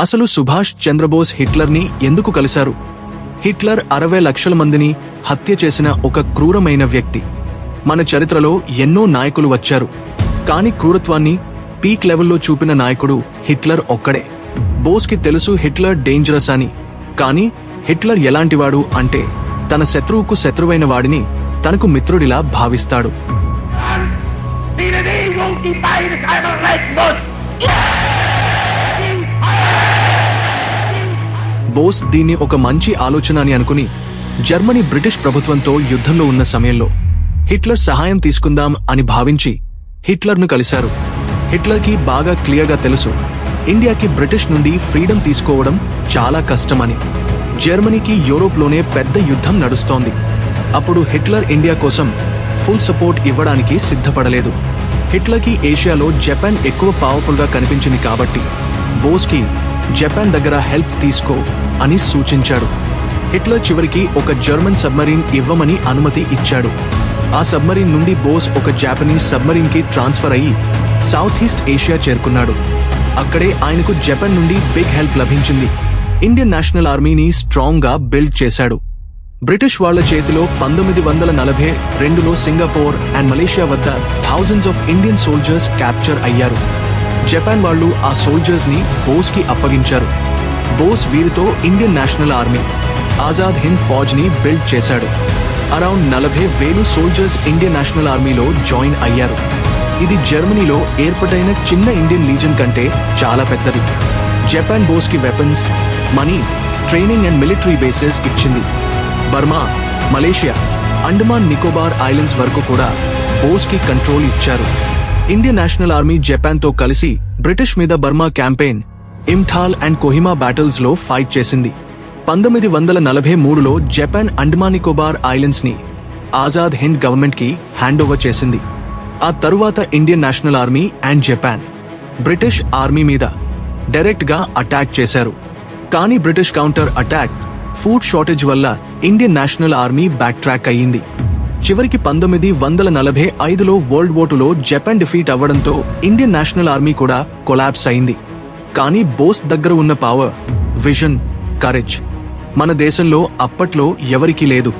అసలు సుభాష్ చంద్రబోస్ హిట్లర్ని ఎందుకు కలిశారు? హిట్లర్ అరవై లక్షల మందిని హత్య చేసిన ఒక క్రూరమైన వ్యక్తి. మన చరిత్రలో ఎన్నో నాయకులు వచ్చారు. కాని క్రూరత్వాన్ని పీక్ లెవెల్లో చూపిన నాయకుడు హిట్లర్ ఒక్కడే. బోస్కి తెలుసు హిట్లర్ డేంజరస్ అని. కానీ హిట్లర్ ఎలాంటివాడు అంటే తన శత్రువుకు శత్రువైన వాడిని తనకు మిత్రుడిలా భావిస్తాడు. బోస్ దీన్ని ఒక మంచి ఆలోచన అని అనుకుని జర్మనీ బ్రిటిష్ ప్రభుత్వంతో యుద్ధంలో ఉన్న సమయంలో హిట్లర్ సహాయం తీసుకుందాం అని భావించి హిట్లర్ను కలిశారు. హిట్లర్కి బాగా క్లియర్గా తెలుసు ఇండియాకి బ్రిటిష్ నుండి ఫ్రీడమ్ తీసుకోవడం చాలా కష్టమని. జర్మనీకి యూరోప్లోనే పెద్ద యుద్ధం నడుస్తోంది. అప్పుడు హిట్లర్ ఇండియా కోసం ఫుల్ సపోర్ట్ ఇవ్వడానికి సిద్ధపడలేదు. హిట్లర్కి ఏషియాలో జపాన్ ఎక్కువ పవర్ఫుల్గా కనిపించింది కాబట్టి బోస్కి జపాన్ దగ్గర హెల్ప్ తీసుకో అని సూచించాడు. హిట్లర్ చివరికి ఒక జర్మన్ సబ్మరీన్ ఇవ్వమని అనుమతి ఇచ్చాడు. ఆ సబ్మరీన్ నుండి బోస్ ఒక జాపనీస్ సబ్మరీన్కి ట్రాన్స్ఫర్ అయ్యి సౌత్ ఈస్ట్ ఏషియా చేరుకున్నాడు. అక్కడే ఆయనకు జపాన్ నుండి బిగ్ హెల్ప్ లభించింది. ఇండియన్ నేషనల్ ఆర్మీని స్ట్రాంగ్గా బిల్డ్ చేశాడు. బ్రిటిష్ వాళ్ళ చేతిలో పంతొమ్మిది వందల నలభై రెండులో సింగపూర్ అండ్ మలేషియా వద్ద thousands of Indian soldiers capture అయ్యారు. జపాన్ వాళ్ళు ఆ సోల్జర్స్ని బోస్కి అప్పగించారు. బోస్ వీరితో Indian national army Azad Hind ఫౌజ్ని build చేశాడు. అరౌండ్ నలభై వేలు సోల్జర్స్ ఇండియన్ నేషనల్ ఆర్మీలో జాయిన్ అయ్యారు. ఇది జర్మనీలో ఏర్పాటైన చిన్న ఇండియన్ లీజన్ కంటే చాలా పెద్దది. Japan బోస్కి weapons money training and military bases ఇచ్చింది. Burma Malaysia Andaman Nicobar islands వరకు కూడా బోస్కి కంట్రోల్ ఇచ్చారు. ఇండియన్ నేషనల్ ఆర్మీ జపాన్తో కలిసి బ్రిటిష్ మీద Burma campaign Imphal and Kohima బ్యాటిల్స్లో fight చేసింది. పంతొమ్మిది వందల నలభై మూడులో జపాన్ అండమాన్ నికోబార్ని ఆజాద్ హింద్ గవర్నమెంట్కి హ్యాండ్ ఓవర్ చేసింది. ఆ తరువాత Indian national army and Japan British army మీద డైరెక్ట్గా అటాక్ చేశారు. కానీ British counter attack food shortage వల్ల Indian national army back track అయ్యింది. చివరికి పంతొమ్మిది వందల నలభై ఐదులో వరల్డ్ వోటులో జపాన్ డిఫీట్ అవ్వడంతో ఇండియన్ నేషనల్ ఆర్మీ కూడా కొలాప్స్ అయింది. కానీ బోస్ దగ్గర ఉన్న పవర్ విజన్ కరేజ్ మన దేశంలో అప్పట్లో ఎవరికీ లేదు.